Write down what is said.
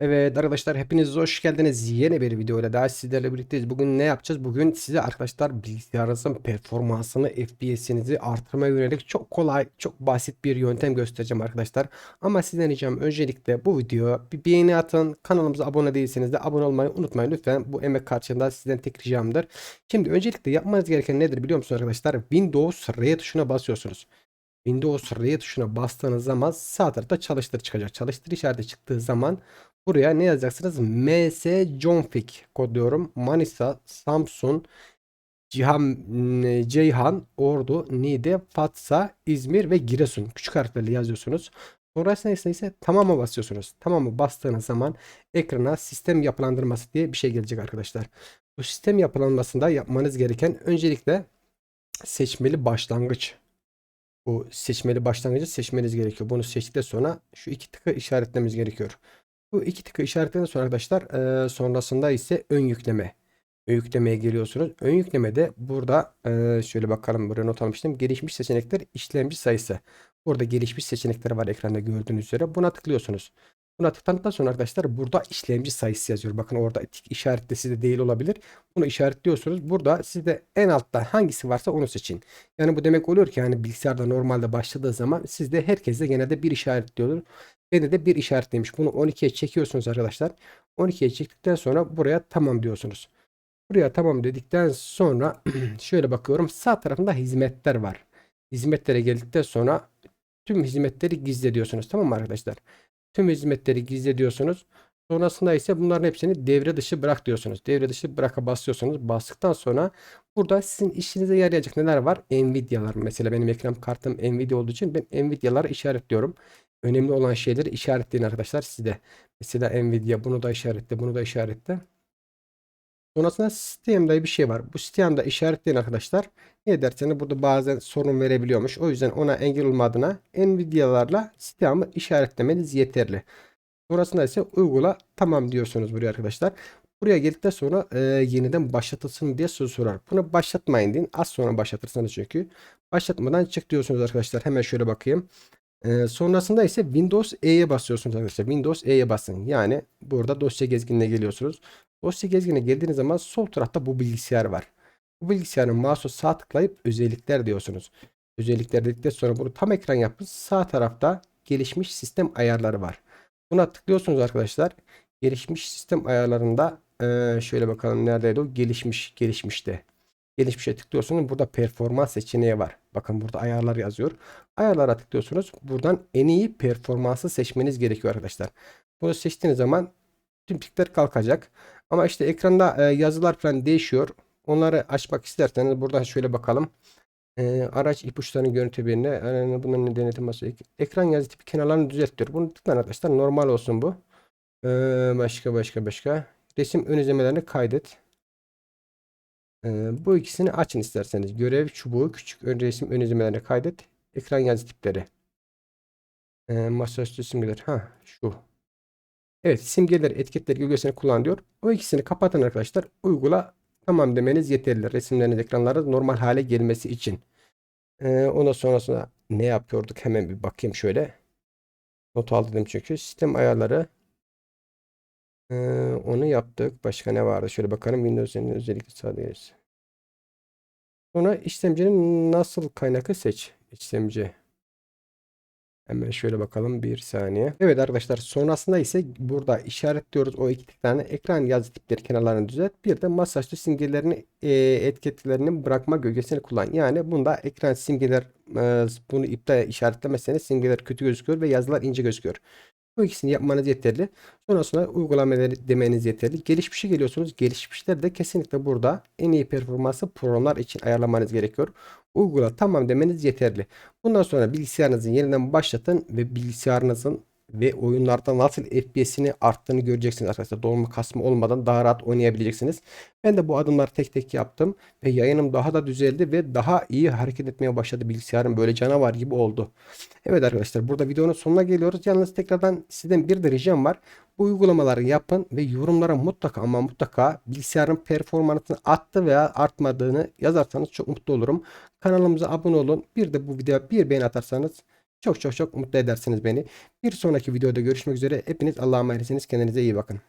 Evet arkadaşlar hepiniz hoş geldiniz. Yeni bir video ile daha sizlerle birlikteyiz. Bugün ne yapacağız? Bugün size arkadaşlar bilgisayarınızın performansını, FPS'inizi artırmaya yönelik çok kolay, çok basit bir yöntem göstereceğim arkadaşlar. Ama sizden ricam öncelikle bu videoya bir beğeni atın. Kanalımıza abone değilseniz de abone olmayı unutmayın. Lütfen bu emek karşılığında sizden tek ricamdır. Şimdi öncelikle yapmanız gereken nedir biliyor musunuz arkadaşlar? Windows R tuşuna basıyorsunuz. Windows R tuşuna bastığınız zaman sağ tarafta çalıştır çıkacak. Çalıştır işareti çıktığı zaman buraya ne yazacaksınız? MS Config kodluyorum. Manisa, Samsun, Cihan, Ceyhan, Ordu, Niğde, Fatsa, İzmir ve Giresun. Küçük harflerle yazıyorsunuz. Sonrasında ise, ise tamamı basıyorsunuz. Tamamı bastığınız zaman ekrana sistem yapılandırması diye bir şey gelecek arkadaşlar. Bu sistem yapılanmasında yapmanız gereken öncelikle seçmeli başlangıç bu seçmeli başlangıcı seçmeniz gerekiyor. Bunu seçtikten sonra şu iki tıkı işaretlememiz gerekiyor. Bu iki tıkı işaretledikten sonra arkadaşlar e, sonrasında ise ön yükleme. Ön yüklemeye geliyorsunuz. Ön yüklemede burada e, şöyle bakalım buraya not almıştım. Gelişmiş seçenekler işlemci sayısı. Burada gelişmiş seçenekler var ekranda gördüğünüz üzere. Buna tıklıyorsunuz. Buna tıkladıktan sonra arkadaşlar burada işlemci sayısı yazıyor. Bakın orada tik işaretli sizde değil olabilir. Bunu işaretliyorsunuz. Burada sizde en altta hangisi varsa onu seçin. Yani bu demek oluyor ki yani bilgisayarda normalde başladığı zaman sizde herkeste genelde bir işaretliyordur. Bende de bir işaretlemiş. Bunu 12'ye çekiyorsunuz arkadaşlar. 12'ye çektikten sonra buraya tamam diyorsunuz. Buraya tamam dedikten sonra şöyle bakıyorum. Sağ tarafında hizmetler var. Hizmetlere geldikten sonra tüm hizmetleri gizle diyorsunuz. Tamam mı arkadaşlar? Tüm hizmetleri gizle diyorsunuz. Sonrasında ise bunların hepsini devre dışı bırak diyorsunuz. Devre dışı bıraka basıyorsunuz. Bastıktan sonra burada sizin işinize yarayacak neler var? Nvidia'lar mesela benim ekran kartım Nvidia olduğu için ben Nvidia'ları işaretliyorum. Önemli olan şeyleri işaretleyin arkadaşlar sizde. Mesela Nvidia bunu da işaretle, bunu da işaretle. Sonrasında sistemde bir şey var. Bu sistemde işaretleyin arkadaşlar. Ne derseniz burada bazen sorun verebiliyormuş. O yüzden ona engel olmadığına Nvidia'larla sistemi işaretlemeniz yeterli. Sonrasında ise uygula tamam diyorsunuz buraya arkadaşlar. Buraya geldikten sonra e, yeniden başlatılsın diye soru sorar. Bunu başlatmayın deyin. Az sonra başlatırsınız çünkü. Başlatmadan çık diyorsunuz arkadaşlar. Hemen şöyle bakayım. E, sonrasında ise Windows E'ye basıyorsunuz arkadaşlar. Windows E'ye basın. Yani burada dosya gezginine geliyorsunuz. Dosya gezginine geldiğiniz zaman sol tarafta bu bilgisayar var. Bu bilgisayarın mouse'u sağ tıklayıp özellikler diyorsunuz. Özellikler dedikten sonra bunu tam ekran yapın. Sağ tarafta gelişmiş sistem ayarları var. Buna tıklıyorsunuz arkadaşlar. Gelişmiş sistem ayarlarında şöyle bakalım neredeydi o? Gelişmiş, gelişmişte. Gelişmişe tıklıyorsunuz. Burada performans seçeneği var. Bakın burada ayarlar yazıyor. Ayarlara tıklıyorsunuz. Buradan en iyi performansı seçmeniz gerekiyor arkadaşlar. Bunu seçtiğiniz zaman tüm tikler kalkacak. Ama işte ekranda e, yazılar falan değişiyor. Onları açmak isterseniz buradan şöyle bakalım. E, araç ipuçlarının görüntü birine yani ne denetim masası ekran yazı tipi kenarlarını düzelt diyor. Bunu tıklayın arkadaşlar. Normal olsun bu. E, başka başka başka. Resim ön izlemelerini kaydet. E, bu ikisini açın isterseniz. Görev çubuğu küçük ön resim ön izlemelerini kaydet. Ekran yazı tipleri. E, masaüstü simgeler. Ha şu. Evet simgeler etiketler gölgesini kullan diyor. O ikisini kapatın arkadaşlar. Uygula tamam demeniz yeterli. Resimleriniz ekranlarda normal hale gelmesi için. Ee, ondan sonrasında ne yapıyorduk? Hemen bir bakayım şöyle. Not aldım çünkü. Sistem ayarları. Ee, onu yaptık. Başka ne vardı? Şöyle bakalım. Windows'un özellikle sadece. Sonra işlemcinin nasıl kaynakı seç. İşlemci. Hemen şöyle bakalım bir saniye. Evet arkadaşlar sonrasında ise burada işaretliyoruz o iki tane ekran yazı tipleri kenarlarını düzelt. Bir de masaüstü simgelerini e, etiketlerini bırakma gölgesini kullan. Yani bunda ekran simgeler e, bunu iptal işaretlemezseniz simgeler kötü gözüküyor ve yazılar ince gözüküyor. Bu ikisini yapmanız yeterli. Sonrasında uygulamaları demeniz yeterli. Gelişmişe geliyorsunuz. Gelişmişler de kesinlikle burada en iyi performansı programlar için ayarlamanız gerekiyor. Uygula tamam demeniz yeterli. Bundan sonra bilgisayarınızı yeniden başlatın ve bilgisayarınızın ve oyunlarda nasıl FPS'ini arttığını göreceksiniz arkadaşlar. Dolma kasma olmadan daha rahat oynayabileceksiniz. Ben de bu adımları tek tek yaptım ve yayınım daha da düzeldi ve daha iyi hareket etmeye başladı bilgisayarım böyle canavar gibi oldu. Evet arkadaşlar burada videonun sonuna geliyoruz. Yalnız tekrardan sizden bir de ricam var. Bu uygulamaları yapın ve yorumlara mutlaka ama mutlaka bilgisayarın performansını arttı veya artmadığını yazarsanız çok mutlu olurum. Kanalımıza abone olun. Bir de bu videoya bir beğeni atarsanız Çok çok çok mutlu edersiniz beni. Bir sonraki videoda görüşmek üzere. Hepiniz Allah'a emanetsiniz. Kendinize iyi bakın.